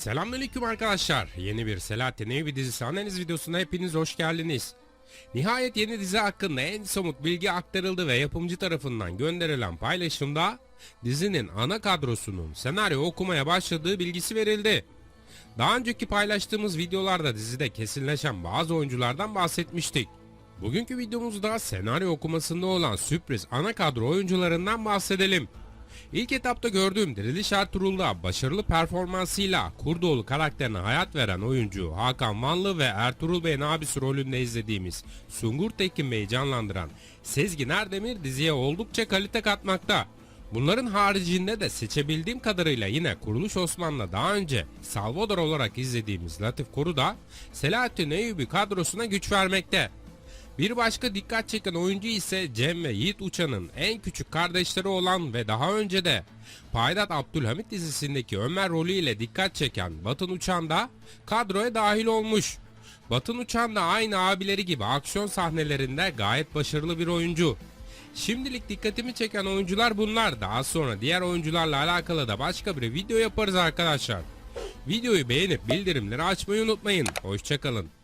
Selamünaleyküm arkadaşlar. Yeni bir Selahattin Evi dizisi analiz videosuna hepiniz hoş geldiniz. Nihayet yeni dizi hakkında en somut bilgi aktarıldı ve yapımcı tarafından gönderilen paylaşımda dizinin ana kadrosunun senaryo okumaya başladığı bilgisi verildi. Daha önceki paylaştığımız videolarda dizide kesinleşen bazı oyunculardan bahsetmiştik. Bugünkü videomuzda senaryo okumasında olan sürpriz ana kadro oyuncularından bahsedelim. İlk etapta gördüğüm Diriliş Ertuğrul'da başarılı performansıyla Kurdoğlu karakterine hayat veren oyuncu Hakan Vanlı ve Ertuğrul Bey'in abisi rolünde izlediğimiz Sungur Tekin Bey'i canlandıran Sezgin Erdemir diziye oldukça kalite katmakta. Bunların haricinde de seçebildiğim kadarıyla yine Kuruluş Osman'la daha önce Salvador olarak izlediğimiz Latif Koru da Selahattin Eyyubi kadrosuna güç vermekte. Bir başka dikkat çeken oyuncu ise Cem ve Yiğit Uçan'ın en küçük kardeşleri olan ve daha önce de Paydat Abdülhamit dizisindeki Ömer rolüyle dikkat çeken Batın Uçan da kadroya dahil olmuş. Batın Uçan da aynı abileri gibi aksiyon sahnelerinde gayet başarılı bir oyuncu. Şimdilik dikkatimi çeken oyuncular bunlar. Daha sonra diğer oyuncularla alakalı da başka bir video yaparız arkadaşlar. Videoyu beğenip bildirimleri açmayı unutmayın. Hoşçakalın.